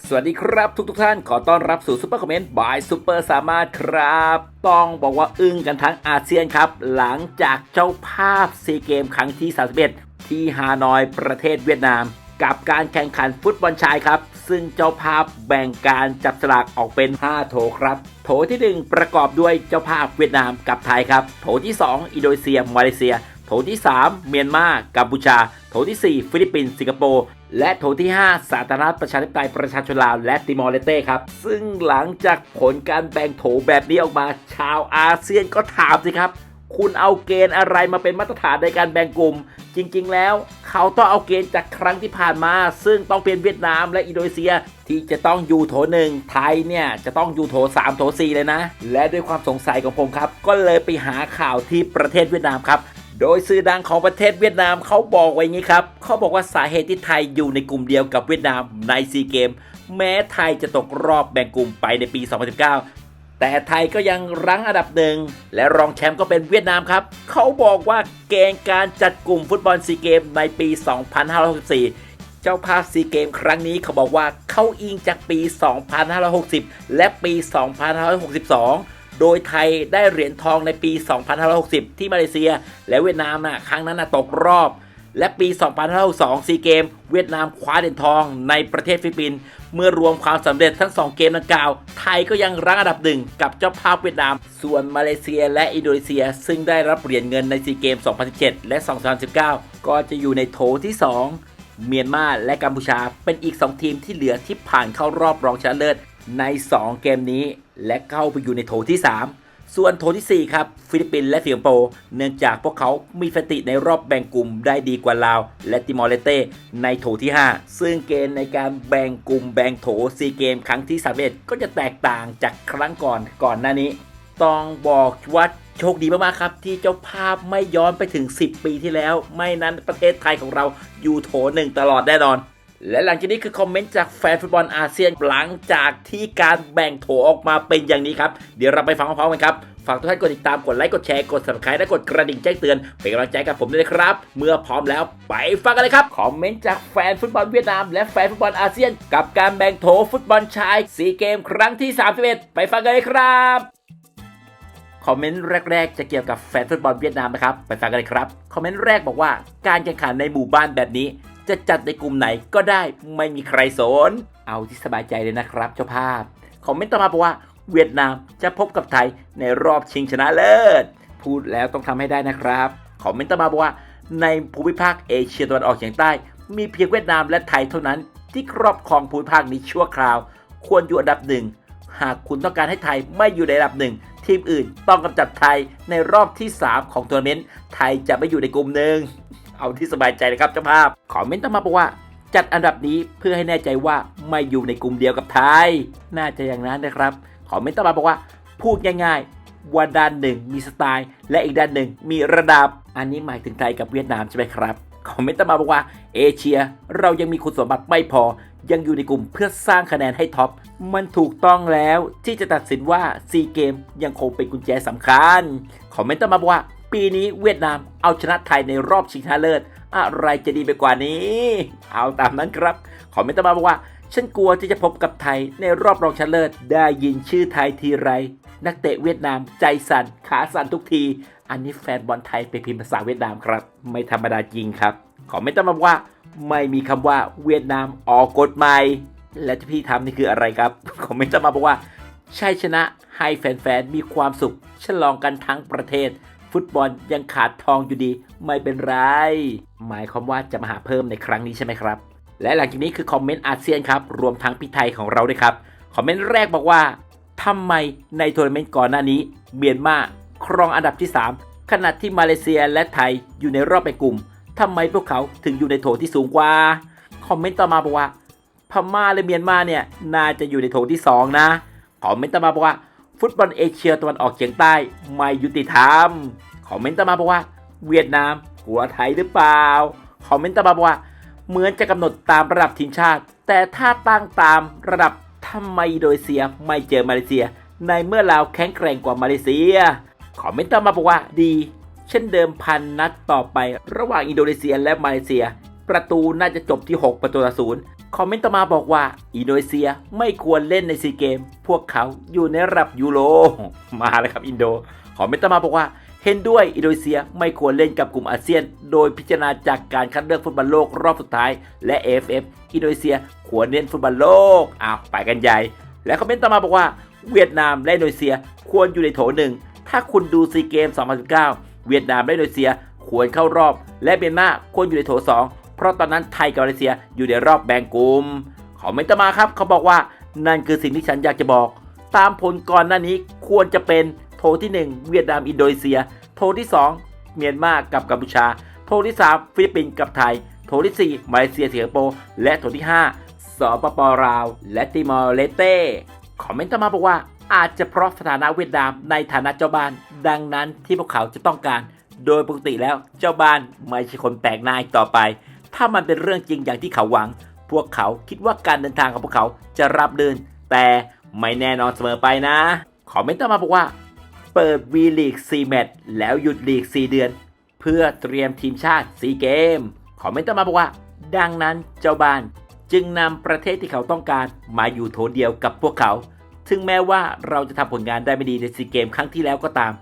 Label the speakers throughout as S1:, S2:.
S1: สวัสดีครับทุกทุกท่านขอต้อนรับสู่ซุปเปอร์คอมเมนต์บายซุปเปอร์สามารถครับ ต้องบอกว่าอึ้งกันทั้งอาเซียนครับ หลังจากเจ้าภาพซีเกมครั้งที่ 31 ที่ฮานอยประเทศเวียดนาม กับการแข่งขันฟุตบอลชายครับ ซึ่งเจ้าภาพแบ่งการจับสลากออกเป็น 5 โถครับ โถทีหนึ่1 ประกอบด้วยเจ้าภาพเวียดนามกับไทยครับ โถที่ 2 อินโดนีเซียมาเลเซีย โถที่ 3 เมียนมากัมพูชา โถทีสี่4 ฟิลิปปินส์สิงคโปร์ และโถที่ 5 สาธารณรัฐประชาธิปไตยประชาชนลาวและติมอร์เลสเต้ครับ ซึ่งหลังจากผลการแบ่งโถแบบนี้ออกมา ชาวอาเซียนก็ถามสิครับ คุณเอาเกณฑ์อะไรมาเป็นมาตรฐานในการแบ่งกลุ่ม จริงๆ แล้วเขาต้องเอาเกณฑ์จากครั้งที่ผ่านมา ซึ่งต้องเป็นเวียดนามและอินโดนีเซียที่จะต้องอยู่โถหนึ่งไทยเนี่ยจะต้องอยู่โถ3โถ4เลยนะ และด้วยความสงสัยของผมครับ ก็เลยไปหาข่าวที่ประเทศเวียดนามครับ โดยสื่อดังของประเทศเวียดนามเขาบอกไว้งนี้ครับเขาบอกว่าสาเหตุที่ไทยอยู่ในกลุ่มเดียวกับเวียดนามในซีเกม แม้ไทยจะตกรอบแบ่งกลุ่มไปในปี 2019 แต่ไทยก็ยังรั้งอันดับหนึ่งและรองแชมป์ก็เป็นเวียดนามครับเขาบอกว่าเกณฑ์การจัดกลุ่มฟุตบอลซีเกมในปี 2564เจ้าภาพซีเกมครั้งนี้เขาบอกว่าเข้าอิงจากปี 2560 และปี 2562 โดยไทยได้เหรียญทองในปี 2560 ที่มาเลเซีย และเวียดนามน่ะครั้งนั้นนะตกรอบ และปี 2562ซีเกม เวียดนามคว้าเหรียญทองในประเทศฟิลิปปินส์เมื่อรวมความสำเร็จทั้ง 2 เกมดังกล่าว ไทยก็ยังรั้งอันดับหนึ่งกับเจ้าภาพเวียดนาม ส่วนมาเลเซียและอินโดนีเซีย ซึ่งได้รับเหรียญเงินในซีเกม 2017 และ 2019 ก็จะอยู่ในโถที่ 2 เมียนมาและกัมพูชาเป็นอีก 2 ทีมที่เหลือที่ผ่านเข้ารอบรองชนะเลิศ ใน 2 เกมนี้และเข้าไปอยู่ในโถที่ 3 ส่วนโถที่ 4 ครับ ฟิลิปปินส์และสิงคโปร์เนื่องจากพวกเขามีสถิติในรอบแบ่งกลุ่มได้ดีกว่าลาว และติมอร์เลเต้ในโถที่ 5 ซึ่งเกณฑ์ในการแบ่งกลุ่มแบ่งโถซีเกมครั้งที่31ก็จะแตกต่างจากครั้งก่อนก่อนหน้านี้ ต้องบอกว่าโชคดีมากๆครับที่เจ้าภาพไม่ย้อนไปถึง 10 ปีที่แล้ว ไม่นั้นประเทศไทยของเราอยู่โถหนึ่งตลอดแน่นอน และหลังจากนี้คือคอมเมนต์จากแฟนฟุตบอลอาเซียนหลังจากที่การแบ่งโถออกมาเป็นอย่างนี้ครับ เดี๋ยวเราไปฟังพร้อมๆกันครับ ฝากทุกท่านกดติดตาม กดไลค์ กดแชร์ กด subscribe และกดกระดิ่งแจ้งเตือน เป็นกำลังใจกับผมด้วยนะครับ เมื่อพร้อมแล้วไปฟังกันเลยครับ คอมเมนต์จากแฟนฟุตบอลเวียดนาม และแฟนฟุตบอลอาเซียน กับการแบ่งโถฟุตบอลชายซีเกมครั้งที่ 31 ไปฟังกันเลยครับคอมเมนต์แรก ๆ จะเกี่ยวกับแฟนฟุตบอลเวียดนามนะครับ ไปฟังกันเลยครับ คอมเมนต์แรกบอกว่า การแข่งขันในหมู่บ้านแบบนี้ จะจัดในกลุ่มไหนก็ได้ไม่มีใครสน เอาที่สบายใจเลยนะครับเจ้าภาพ คอมเมนต์ต่อมาบอกว่าเวียดนามจะพบกับไทยในรอบชิงชนะเลิศ พูดแล้วต้องทำให้ได้นะครับ คอมเมนต์ต่อมาบอกว่าในภูมิภาคเอเชียตะวันออกเฉียงใต้ มีเพียงเวียดนามและไทยเท่านั้น ที่ครอบครองภูมิภาคนี้ชั่วคราว ควรอยู่อันดับหนึ่งหากคุณต้องการให้ไทยไม่อยู่ในอันดับหนึ่งทีมอื่นต้องกำจัดไทยในรอบที่ 3 ของทัวร์นาเมนต์ไทยจะไม่อยู่ในกลุ่มหนึ่ง เอาที่สบายใจเลยครับเจ้าภาพคอมเมนต์ต่อมาบอกว่า จัดอันดับนี้เพื่อให้แน่ใจว่าไม่อยู่ในกลุ่มเดียวกับไทย น่าจะอย่างนั้นนะครับคอมเมนต์ต่อมาบอกว่า พูดง่ายๆว่าด้านหนึ่งมีสไตล์ และอีกด้านหนึ่งมีระดับ อันนี้หมายถึงไทยกับเวียดนามใช่ไหมครับคอมเมนต์ต่อมาบอกว่าเอเชียเรายังมีคุณสมบัติไม่พอ ยังอยู่ในกลุ่มเพื่อสร้างคะแนนให้ท็อป มันถูกต้องแล้วที่จะตัดสินว่าซีเกมยังคงเป็นกุญแจสำคัญ คอมเมนต์ต่อมาบอกว่า ปีนี้เวียดนามเอาชนะไทยในรอบชิงชนะเลิศ อะไรจะดีไปกว่านี้ เอาตามนั้นครับคอมเมนต์ต่อมาบอกว่า ฉันกลัวที่จะพบกับไทยในรอบรองชนะเลิศ ได้ยินชื่อไทยทีไร นักเตะเวียดนามใจสั่นขาสั่นทุกที อันนี้แฟนบอลไทยไปพิมพ์ภาษาเวียดนามครับ ไม่ธรรมดาจริงครับ ขอไม่ต้องมาบอกว่า ไม่มีคำว่าเวียดนามออกกฎใหม่และที่พี่ทำนี่คืออะไรครับ คอมเมนต์จะมาบอกว่า ชัยชนะให้แฟนๆ มีความสุข ฉลองกันทั้งประเทศ ฟุตบอลยังขาดทองอยู่ดี ไม่เป็นไร หมายความว่าจะมาหาเพิ่มในครั้งนี้ใช่ไหมครับ และหลังจากนี้คือคอมเมนต์อาเซียนครับ รวมทั้งพี่ไทยของเราด้วยครับ คอมเมนต์แรกบอกว่าทำไมในทัวร์นาเมนต์ก่อนหน้านี้ เมียนมาครองอันดับที่ 3 ขณะที่มาเลเซียและไทยอยู่ในรอบเป็นกลุ่มทำไมพวกเขาถึงอยู่ในโถที่สูงกว่า คอมเมนต์ต่อมาบอกว่าพม่าและเมียนมาเนี่ยน่าจะอยู่ในโถที่ 2 นะ คอมเมนต์ต่อมาบอกว่า ฟุตบอลเอเชียตะวันออกเฉียงใต้ไม่ยุติธรรม คอมเมนต์ต่อมาบอกว่า เวียดนามกลัวไทยหรือเปล่า คอมเมนต์ต่อมาบอกว่า เหมือนจะกำหนดตามระดับทีมชาติ แต่ถ้าตั้งตามระดับทำไมอินโดนีเซียไม่เจอมาเลเซีย ในเมื่อลาวแข็งแกร่งกว่ามาเลเซีย คอมเมนต์ต่อมาบอกว่าดี เช่นเดิมพันนัดต่อไป ระหว่างอินโดนีเซียและมาเลเซีย ประตูน่าจะจบที่ 6 ประตูต่อศูนย์ คอมเมนต์ต่อมาบอกว่า อินโดนีเซียไม่ควรเล่นในซีเกม พวกเขาอยู่ในระดับยูโร มาแล้วครับอินโด คอมเมนต์ต่อมาบอกว่า เห็นด้วยอินโดนีเซียไม่ควรเล่นกับกลุ่มอาเซียน โดยพิจารณาจากการคัดเลือกฟุตบอลโลกรอบสุดท้าย และ AFF อินโดนีเซียควรเล่นฟุตบอลโลก อ้าวไปกันใหญ่ และคอมเมนต์ต่อมาบอกว่า เวียดนามและอินโดนีเซียควรอยู่ในโถหนึ่ง ถ้าคุณดูซีเกม 2019 เวียดนามและอินโดนีเซียควรเข้ารอบ และเมียนมาควรอยู่ในโถ2 ราะตอนนั้นไทยกับมาเลเซียอยู่ในรอบแบ่งกลุ่มคอมเมนต์ต่อมาครับ เขาบอกว่านั่นคือสิ่งที่ฉันอยากจะบอก ตามผลก่อนหน้านี้ควรจะเป็นโถที่ 1 เวียดนามอินโดนีเซีย โถที่ 2 เมียนมากับกัมพูชา โถที่ 3 ฟิลิปปินส์กับไทย โถที่ 4 มาเลเซียสิงคโปร์และโถที่ 5 สปปลาว และติมอร์เลสเต้คอมเมนต์ต่อมาบอกว่าอาจจะเพราะสถานะเวียดนามในฐานะเจ้าบ้าน ดังนั้นที่พวกเขาจะต้องการ โดยปกติแล้วเจ้าบ้านไม่ใช่คนแปลกหน้าอีกต่อไป ถ้ามันเป็นเรื่องจริงอย่างที่เขาหวัง พวกเขาคิดว่าการเดินทางของพวกเขาจะรับเดิน แต่ไม่แน่นอนเสมอไปนะคอมเมนต์ต่อมาบอกว่า เปิดวีลีก4แมตช์แล้วหยุดลีก 4 เดือน เพื่อเตรียมทีมชาติ4เกมคอมเมนต์ต่อมาบอกว่า ดังนั้นเจ้าบ้านจึงนำประเทศที่เขาต้องการมาอยู่โถเดียวกับพวกเขา ถึงแม้ว่าเราจะทำผลงานได้ไม่ดีในซีเกมครั้งที่แล้วก็ตาม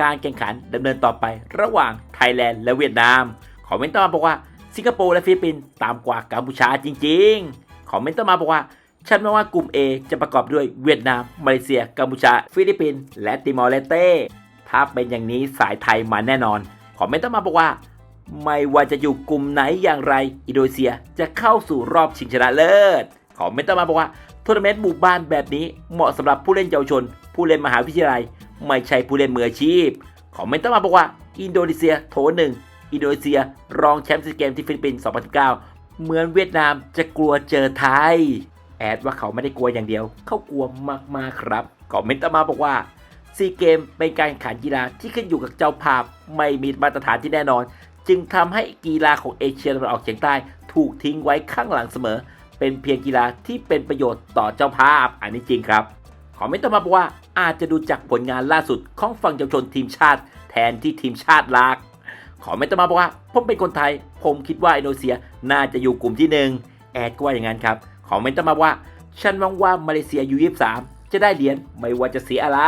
S1: การแข่งขันดำเนินต่อไประหว่างไทยแลนด์และเวียดนาม คอมเมนต์ต่อมาบอกว่า สิงคโปร์และฟิลิปปินส์ต่ำกว่ากัมพูชาจริงๆ คอมเมนต์ต่อมาบอกว่า ฉันมองว่ากลุ่ม A จะประกอบด้วยเวียดนาม มาเลเซีย กัมพูชา ฟิลิปปินส์และติมอร์เลสเต้ ถ้าเป็นอย่างนี้สายไทยมาแน่นอน คอมเมนต์ต่อมาบอกว่า ไม่ว่าจะอยู่กลุ่มไหนอย่างไร อินโดนีเซียจะเข้าสู่รอบชิงชนะเลิศ คอมเมนต์ต่อมาบอกว่าทัวร์นาเมนต์หมู่บ้านแบบนี้เหมาะสำหรับผู้เล่นเยาวชน ผู้เล่นมหาวิทยาลัย ไม่ใช่ผู้เล่นมืออาชีพ คอมเมนต์ต่อมาบอกว่า อินโดนีเซียโถหนึ่ง อินโดนีเซีย รองแชมป์ซีเกมที่ฟิลิปปินส์ 2019 เหมือนเวียดนามจะกลัวเจอไทย แอดว่าเขาไม่ได้กลัวอย่างเดียว เขากลัวมากๆครับคอมเมนต์ต่อมาบอกว่าซีเกมเป็นการแข่งขันกีฬาที่ขึ้นอยู่กับเจ้าภาพไม่มีมาตรฐานที่แน่นอน จึงทำให้กีฬาของเอเชียตะวันออกเฉียงใต้ ถูกทิ้งไว้ข้างหลังเสมอ เป็นเพียงกีฬาที่เป็นประโยชน์ต่อเจ้าภาพ อันนี้จริงครับคอมเมนต์ต่อมาบอกว่าอาจจะดูจากผลงานล่าสุดของฝั่งเยาวชนทีมชาติ แทนที่ทีมชาติลัก ขอเมนต์มาบอกว่า ผมเป็นคนไทย ผมคิดว่าอินโดนีเซียน่าจะอยู่กลุ่มที่หนึ่งแอดก็ว่าอย่างนั้นครับขอเมนต์ต่อมาว่า ฉันหวังว่ามาเลเซียยู23จะได้เหรียญไม่ว่าจะเสียอะไร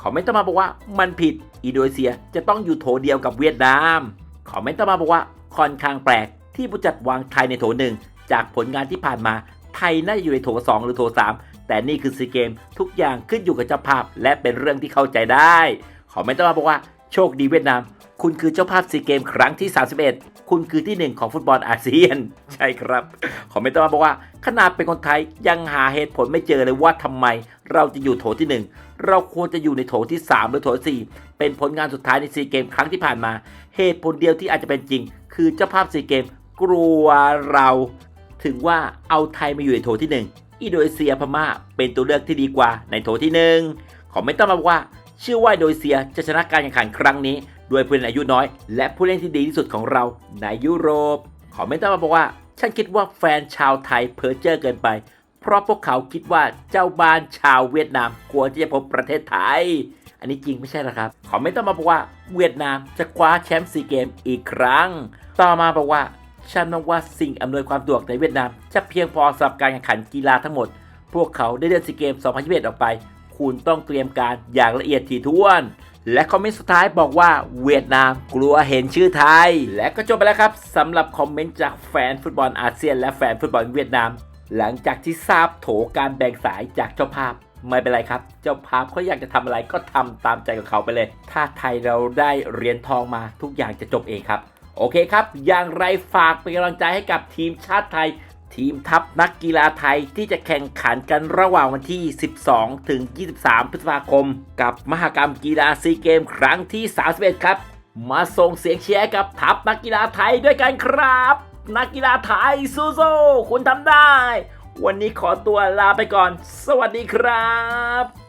S1: ขอเมนต์มาบอกว่ามันผิดอินโดนีเซียจะต้องอยู่โถเดียวกับเวียดนามขอเมนต์มาบอกว่าค่อนข้างแปลกที่ผู้จัดวางไทยในโถหนึ่งจากผลงานที่ผ่านมาไทยน่าจะอยู่ในโถ2หรือโถ3แต่นี่คือซีเกมทุกอย่างขึ้นอยู่กับเจ้าภาพ และเป็นเรื่องที่เข้าใจได้ขอเมนต์มาบอกว่า โชคดีเวียดนาม คุณคือเจ้าภาพซีเกมครั้งที่ 31 คุณคือที่หนึ่งของฟุตบอลอาเซียน ใช่ครับขอเมนต์ต่อมาบอกว่า ขนาดเป็นคนไทยยังหาเหตุผลไม่เจอเลยว่าทำไม เราจะอยู่โถที่ 1 เราควรจะอยู่ในโถที่ 3 หรือโถที่4เป็นผลงานสุดท้ายในซีเกมครั้งที่ผ่านมา เหตุผลเดียวที่อาจจะเป็นจริง คือเจ้าภาพซีเกมกลัวเรา ถึงว่าเอาไทยมาอยู่ในโถที่ 1 อินโดนีเซียพม่าเป็นตัวเลือกที่ดีกว่าในโถที่1ขอไม่ต้องมาบอกว่า เชื่อว่าอินโดนีเซียจะชนะการแข่งขันครั้งนี้ ด้วยผู้เล่นอายุน้อย และผู้เล่นที่ดีที่สุดของเราในยุโรปขอไม่ต้องมาบอกว่า ฉันคิดว่าแฟนชาวไทยเพ้อเจ้อเกินไป เพราะพวกเขาคิดว่าเจ้าบ้านชาวเวียดนามกลัวที่จะพบประเทศไทย อันนี้จริงไม่ใช่หรอครับขอไม่ต้องมาบอกว่า เวียดนามจะคว้าแชมป์ซีเกมอีกครั้ง ต่อมาบอกว่าฉันมองว่าสิ่งอำนวยความสะดวกในเวียดนาม จะเพียงพอสำหรับการแข่งขันกีฬาทั้งหมด พวกเขาได้เลื่อนซีเกม 2021 ออกไป คุณต้องเตรียมการอย่างละเอียดถี่ถ้วน และคอมเมนต์สุดท้ายบอกว่าเวียดนามกลัวเห็นชื่อไทย และก็จบไปแล้วครับสำหรับคอมเมนต์จากแฟนฟุตบอลอาเซียน และแฟนฟุตบอลเวียดนาม หลังจากที่ทราบโถการแบ่งสายจากเจ้าภาพไม่เป็นไรครับ เจ้าภาพเขาอยากจะทำอะไรก็ทำตามใจของเขาไปเลย ถ้าไทยเราได้เหรียญทองมาทุกอย่างจะจบเองครับ โอเคครับ อย่างไรฝากเป็นกำลังใจให้กับทีมชาติไทย ทีมทัพนักกีฬาไทยที่จะแข่งขันกันระหว่างวันที่ 12 ถึง 23 พฤษภาคม กับมหกรรมกีฬาซีเกม ครั้งที่ 31 ครับ มาส่งเสียงเชียร์กับทัพนักกีฬาไทยด้วยกันครับ นักกีฬาไทยสู้ๆคุณทำได้ วันนี้ขอตัวลาไปก่อน สวัสดีครับ